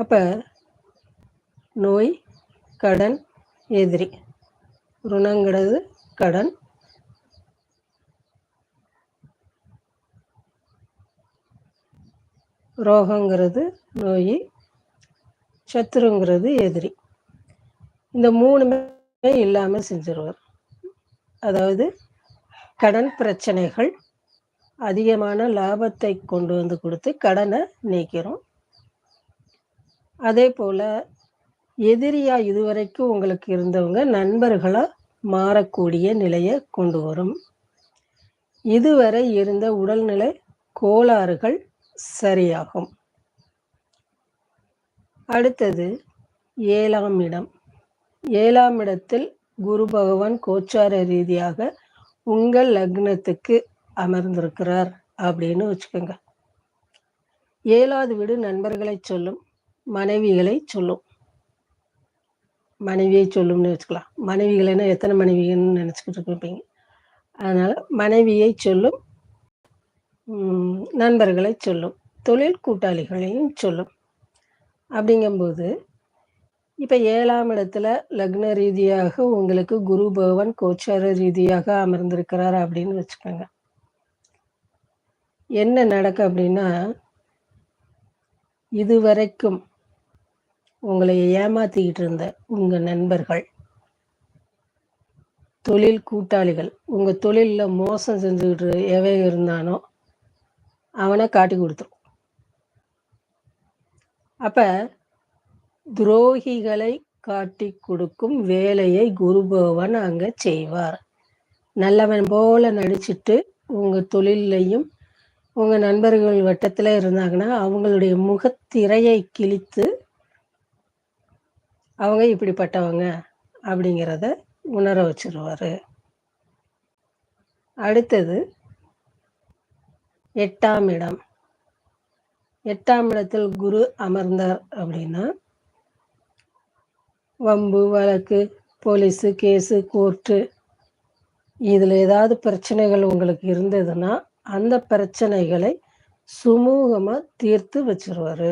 அப்போ நோய் கடன் எதிரி. ருணங்கிறது கடன். ரோகங்கிறது நோய் சத்துருங்கிறது எதிரி. இந்த மூணுமே இல்லாமல் செஞ்சிருவார். அதாவது கடன் பிரச்சனைகள் அதிகமான லாபத்தை கொண்டு வந்து கொடுத்து கடனை நீக்கிறோம். அதே போல் எதிரியா இதுவரைக்கும் உங்களுக்கு இருந்தவங்க நண்பர்களாக மாறக்கூடிய நிலையை கொண்டு வரும். இதுவரை இருந்த உடல்நிலை கோளாறுகள் சரியாகும். அடுத்தது ஏழாம் இடம். ஏழாம் இடத்தில் குரு பகவான் கோச்சார ரீதியாக உங்கள் லக்னத்துக்கு அமர்ந்திருக்கிறார் அப்படின்னு வச்சுக்கோங்க. ஏழாவது வீடு நண்பர்களை சொல்லும். மனைவிகளை சொல்லும். மனைவியை சொல்லும்னு வச்சுக்கலாம். மனைவிகளைனா எத்தனை மனைவிகள்னு நினச்சிக்கிட்டு இருப்பீங்க? அதனால் மனைவியை சொல்லும் நண்பர்களை சொல்லும் தொழில் கூட்டாளிகளையும் சொல்லும். அப்படிங்கும்போது இப்போ ஏழாம் இடத்துல லக்ன ரீதியாக உங்களுக்கு குரு பகவான் கோச்சார ரீதியாக அமர்ந்திருக்கிறார் அப்படின்னு வச்சுக்கோங்க. என்ன நடக்கும் அப்படின்னா இதுவரைக்கும் உங்களை ஏமாத்திக்கிட்டு இருந்த உங்கள் நண்பர்கள் தொழில் கூட்டாளிகள் உங்கள் தொழிலில் மோசம் செஞ்சுக்கிட்டு எவன் இருந்தானோ அவனை காட்டி கொடுத்துரும். அப்போ துரோகிகளை காட்டி கொடுக்கும் வேலையை குரு பகவான் அங்கே செய்வார். நல்லவன் போல நடிச்சிட்டு உங்கள் தொழிலையும் உங்கள் நண்பர்கள் வட்டத்தில் இருந்தாங்கன்னா அவங்களுடைய முகத்திரையை கிழித்து அவங்க இப்படிப்பட்டவங்க அப்படிங்கிறத உணர வச்சிருவார். அடுத்தது எட்டாம் இடம். எட்டாம் இடத்தில் குரு அமர்ந்தார் அப்படின்னா வம்பு வழக்கு போலீஸு கேஸு கோர்ட்டு இதில் ஏதாவது பிரச்சனைகள் உங்களுக்கு இருந்ததுன்னா அந்த பிரச்சனைகளை சுமூகமாக தீர்த்து வச்சிருவாரு.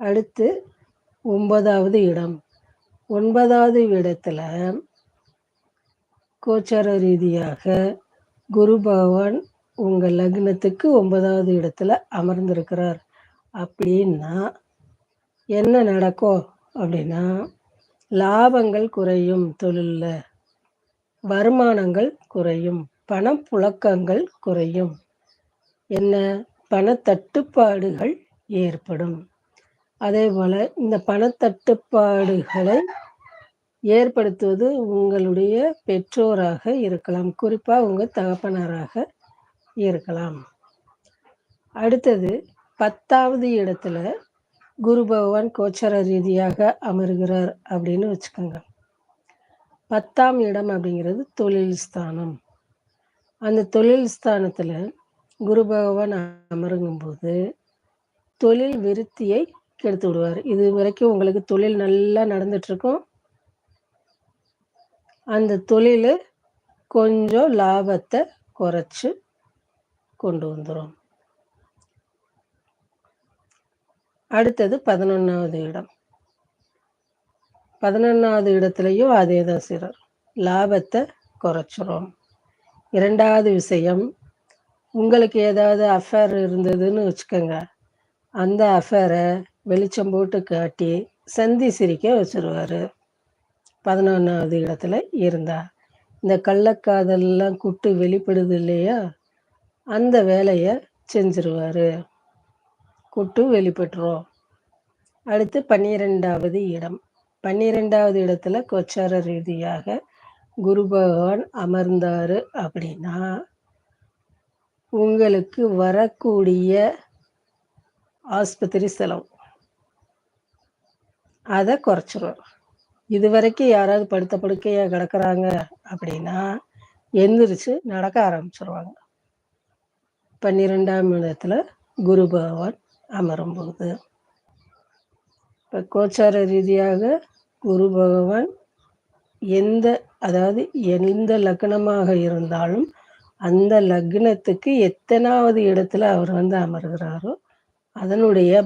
அடுத்து ஒன்பதாவது இடம். ஒன்பதாவது இடத்துல கோச்சார ரீதியாக குரு பகவான் உங்கள் லக்னத்துக்கு ஒன்பதாவது இடத்துல அமர்ந்திருக்கிறார். அப்படின்னா என்ன நடக்கும் அப்படின்னா லாபங்கள் குறையும் தொழிலில் வருமானங்கள் குறையும் பணப்புழக்கங்கள் குறையும். என்ன? பணத்தட்டுப்பாடுகள் ஏற்படும். அதே போல் இந்த பணத்தட்டுப்பாடுகளை ஏற்படுத்துவது உங்களுடைய பெற்றோராக இருக்கலாம். குறிப்பாக உங்கள் தகப்பனராக இருக்கலாம். அடுத்தது பத்தாவது இடத்துல குரு பகவான் கோச்சர ரீதியாக அமர்கிறார் அப்படின்னு வச்சுக்கோங்க. பத்தாம் இடம் அப்படிங்கிறது தொழில் ஸ்தானம். அந்த தொழில் ஸ்தானத்தில் குரு பகவான் அமருங்கும்போது தொழில் விருத்தியை கெடுத்து விடுவார். இது வரைக்கும் உங்களுக்கு தொழில் நல்லா நடந்துட்டுருக்கும். அந்த தொழில் கொஞ்சம் லாபத்தை குறைச்சி கொண்டு வந்துடும் அடுத்தது பதினொன்றாவது இடம். பதினொன்றாவது இடத்துலையும் அதே தான் சிறர் லாபத்தை குறைச்சிரும். இரண்டாவது விஷயம் உங்களுக்கு ஏதாவது அஃபேர் இருந்ததுன்னு வச்சுக்கோங்க. அந்த அஃபேரை வெளிச்சம் போட்டு காட்டி சந்தி சிரிக்க வச்சுருவார். பதினொன்றாவது இடத்துல இருந்தா. இந்த கள்ளக்காதல்லாம் குட்டு வெளிப்படுது இல்லையா? அந்த வேலையை செஞ்சிருவார். குட்டு வெளிப்பட்டுரும். அடுத்து பன்னிரெண்டாவது இடம். பன்னிரெண்டாவது இடத்துல கொச்சார ரீதியாக குரு பகவான் அமர்ந்தார் அப்படின்னா உங்களுக்கு வரக்கூடிய ஆஸ்பத்திரி செலவு அதை குறைச்சிரும். இது வரைக்கும் யாராவது படுத்த படுக்கையாக கிடக்குறாங்க அப்படின்னா எந்திரிச்சு நடக்க ஆரம்பிச்சிருவாங்க. பன்னிரெண்டாம் இடத்துல குரு பகவான் அமரும்போது இப்போ கோச்சார ரீதியாக குரு பகவான் எந்த அதாவது எந்த லக்னமாக இருந்தாலும் அந்த லக்னத்துக்கு எத்தனாவது இடத்துல அவர் வந்து அமர்கிறாரோ அதனுடைய